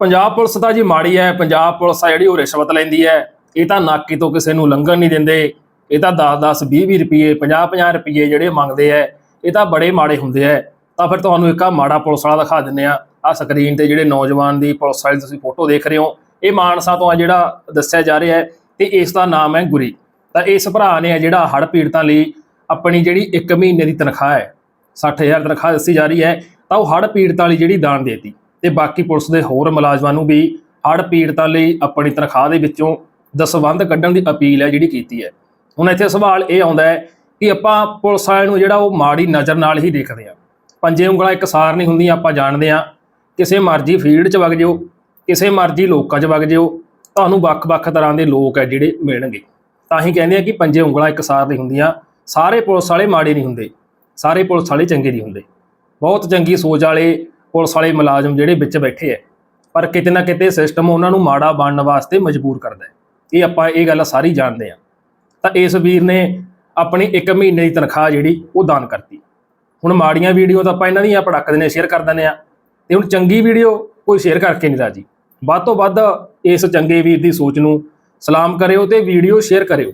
Punjab police ਤਾਂ ਜੀ ਮਾੜੀ ਹੈ ਪੰਜਾਬ ਪੁਲਿਸ ਆ ਜਿਹੜੀ ਉਹ ਰਿਸ਼ਵਤ ਲੈਂਦੀ ਹੈ ਇਹ ਤਾਂ ਨਾਕੀ ਤੋਂ ਕਿਸੇ ਨੂੰ ਲੰਘਣ ਨਹੀਂ ਦਿੰਦੇ। ਇਹ ਤਾਂ 10 10 20 20 ਰੁਪਏ 50 50 ਰੁਪਏ ਜਿਹੜੇ ਮੰਗਦੇ ਆ ਇਹ ਤਾਂ ਬੜੇ ਮਾੜੇ ਹੁੰਦੇ ਆ ਤਾਂ ਫਿਰ ਤੁਹਾਨੂੰ ਇੱਕ ਆ ਮਾੜਾ ਪੁਲਿਸ ਵਾਲਾ ਦਿਖਾ ਦਿੰਨੇ ਆ। ਆ ਸਕਰੀਨ ਤੇ ਜਿਹੜੇ ਨੌਜਵਾਨ ਦੀ ਪੁਲਿਸ ਵਾਲੀ ਤੁਸੀਂ ਫੋਟੋ ਦੇਖ ਰਹੇ ਹੋ, ਇਹ ਮਾਨਸਾ ਤੋਂ ਆ ਜਿਹੜਾ ਦੱਸਿਆ ਜਾ ਰਿਹਾ ਹੈ ਤੇ ਇਸ ਦਾ ਨਾਮ ਹੈ ਗੁਰੀ। ਤਾਂ ਇਸ ਭਰਾ ਨੇ ਜਿਹੜਾ ਹੜ੍ਹ ਪੀੜਤਾਂ ਲਈ ਆਪਣੀ ਜਿਹੜੀ 1 ਮਹੀਨੇ ਦੀ ਤਨਖਾਹ ਹੈ 60000 ਤਨਖਾਹ ਦੱਸੀ ਜਾ ਰਹੀ ਹੈ ਤਾਂ ਉਹ ਹੜ੍ਹ ਪੀੜਤਾਂ ਲਈ ਜਿਹੜੀ ਦਾਨ ਦੇਤੀ। ਤੇ ਬਾਕੀ ਪੁਲਿਸ ਦੇ ਹੋਰ ਮੁਲਾਜ਼ਮਾਂ ਨੂੰ ਵੀ ਹੜ੍ਹ ਪੀੜਤਾਂ ਲਈ ਆਪਣੀ ਤਨਖਾਹ ਦੇ ਵਿੱਚੋਂ ਦਸਵੰਧ ਕੱਢਣ ਦੀ ਅਪੀਲ ਹੈ ਜਿਹੜੀ ਕੀਤੀ ਹੈ। ਹੁਣ ਇੱਥੇ ਸਵਾਲ ਇਹ ਆਉਂਦਾ ਹੈ ਕਿ ਆਪਾਂ ਪੁਲਿਸ ਵਾਲਿਆਂ ਨੂੰ ਜਿਹੜਾ ਉਹ ਮਾੜੀ ਨਜ਼ਰ ਨਾਲ ਹੀ ਦੇਖਦੇ ਆ ਪੰਜੇ ਉਂਗਲਾਂ ਇੱਕ ਸਾਰ ਨਹੀਂ ਹੁੰਦੀਆਂ, ਆਪਾਂ ਜਾਣਦੇ ਆ ਕਿਸੇ ਮਰਜ਼ੀ ਫੀਲਡ 'ਚ ਵਗ ਜਿਓ, ਕਿਸੇ ਮਰਜ਼ੀ ਲੋਕਾਂ 'ਚ ਵਗ ਜਿਓ, ਤੁਹਾਨੂੰ ਵੱਖ-ਵੱਖ ਤਰ੍ਹਾਂ ਦੇ ਲੋਕ ਹੈ ਜਿਹੜੇ ਮਿਲਣਗੇ। ਤਾਂ ਹੀ ਕਹਿੰਦੇ ਆ ਕਿ ਪੰਜੇ ਉਂਗਲਾਂ ਇੱਕ ਸਾਰ ਨਹੀਂ ਹੁੰਦੀਆਂ। ਸਾਰੇ ਪੁਲਿਸ ਵਾਲੇ ਮਾੜੇ ਨਹੀਂ ਹੁੰਦੇ, ਸਾਰੇ ਪੁਲਿਸ ਵਾਲੇ ਚੰਗੇ ਨਹੀਂ ਹੁੰਦੇ। ਬਹੁਤ ਚੰਗੀ ਸੋਚ ਵਾਲੇ ਪੁਲਿਸ ਵਾਲੇ ਮੁਲਾਜ਼ਮ ਜਿਹੜੇ ਵਿੱਚ ਬੈਠੇ ਐ ਪਰ ਕਿਤੇ ਨਾ ਕਿਤੇ ਸਿਸਟਮ ਉਹਨਾਂ ਨੂੰ ਮਾੜਾ ਬਣਨ ਵਾਸਤੇ ਮਜਬੂਰ ਕਰਦਾ ਹੈ। ਇਹ ਆਪਾਂ ਇਹ ਗੱਲ ਸਾਰੀ ਜਾਣਦੇ ਆ ਤਾਂ ਇਸ ਵੀਰ ਨੇ ਆਪਣੀ 1 ਮਹੀਨੇ ਦੀ ਤਨਖਾਹ ਜਿਹੜੀ, ਉਹ ਦਾਨ ਕਰਤੀ। ਹੁਣ ਮਾੜੀਆਂ ਵੀਡੀਓ ਤਾਂ ਆਪਾਂ ਇਹਨਾਂ ਦੀਆਂ ਪੜਕ ਦਿੰਦੇ ਸ਼ੇਅਰ ਕਰ ਦਿੰਦੇ ਆ ਤੇ ਹੁਣ ਚੰਗੀ ਵੀਡੀਓ ਕੋਈ ਸ਼ੇਅਰ ਕਰਕੇ ਨਹੀਂ ਰਾਜੀ। ਵੱਧ ਤੋਂ ਵੱਧ ਇਸ ਚੰਗੇ ਵੀਰ ਦੀ ਸੋਚ ਨੂੰ ਸਲਾਮ ਕਰਿਓ ਤੇ ਵੀਡੀਓ ਸ਼ੇਅਰ ਕਰਿਓ।